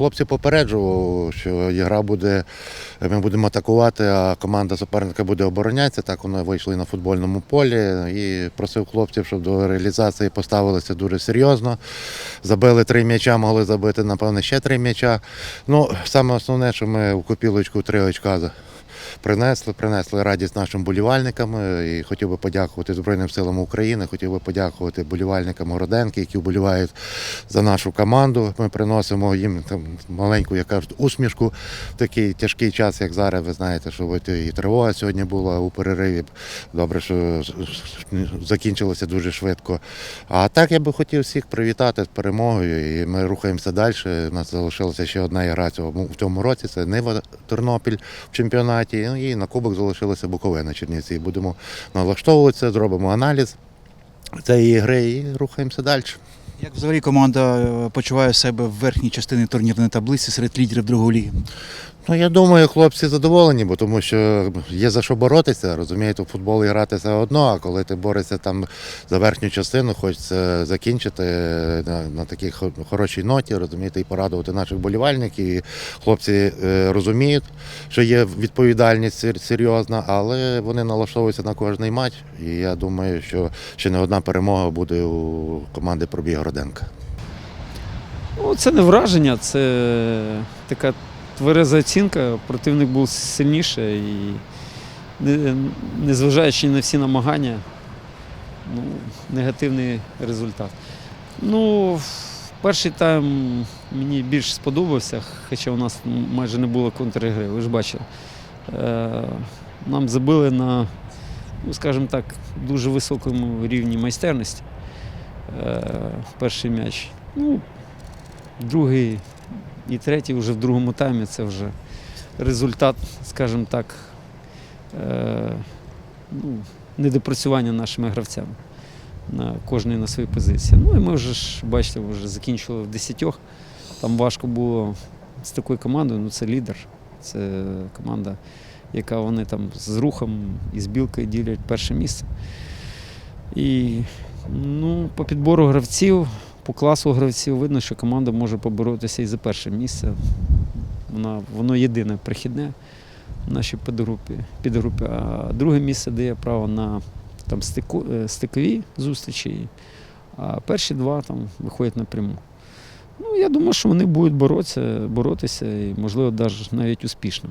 хлопці попереджував, що гра буде, ми будемо атакувати, а команда суперника буде оборонятися. Так вони вийшли на футбольному полі і просив хлопців, щоб до реалізації поставилися дуже серйозно. Забили три м'яча, могли забити, напевно, ще три м'яча. Ну, саме основне, що ми в копілочку три очка принесли, принесли радість нашим болівальникам. е, І хотів би подякувати Збройним силам України, хотів би подякувати болівальникам Городенки, які вболівають за нашу команду. Ми приносимо їм там маленьку, кажуть, усмішку в такий тяжкий час, як зараз. Ви знаєте, що і тривога сьогодні була у перериві. Добре, що закінчилося дуже швидко. А так я би хотів всіх привітати з перемогою. І ми рухаємося далі. У нас залишилася ще одна гра в цьому році. Це Нива Тернопіль в чемпіонаті. І на кубок залишилася Буковина Чернівці. Будемо налаштовуватися, зробимо аналіз цієї гри і рухаємося далі. Як взагалі команда е, почуває себе в верхній частині турнірної таблиці серед лідерів другої ліги? Ну, я думаю, хлопці задоволені, бо тому що є за що боротися. Розумієте, в футбол грати все одно, а коли ти борешся там за верхню частину, хочеться закінчити на, на такій хорошій ноті, розумієте, і порадувати наших болівальників. І хлопці е, розуміють, що є відповідальність серйозна, але вони налаштовуються на кожний матч. І я думаю, що ще не одна перемога буде у команди Пробій Городенка. Ну, це не враження, це така твереза оцінка. Противник був сильніше і, незважаючи на всі намагання, ну, негативний результат. Ну, перший тайм мені більш сподобався, хоча у нас майже не було контргри, ви ж бачили. Е, Нам забили на, ну, скажімо так, дуже високому рівні майстерності. Е, Перший м'яч. Ну, другий і третій вже в другому таймі це вже результат, скажімо так, е, ну, недопрацювання нашими гравцями на кожній на своїй позиції. Ну і ми вже ж, бачите, вже закінчили в десятьох. Там важко було з такою командою, ну це лідер. Це команда, яка вони там з рухом і з білкою ділять перше місце. І ну, по підбору гравців, по класу гравців видно, що команда може поборотися і за перше місце. Вона, воно єдине прихідне в нашій підгрупі, підгрупі. А друге місце дає право на там, стику, е, стикові зустрічі, а перші два там виходять напряму. Ну, я думаю, що вони будуть боротися, боротися і, можливо, навіть успішно.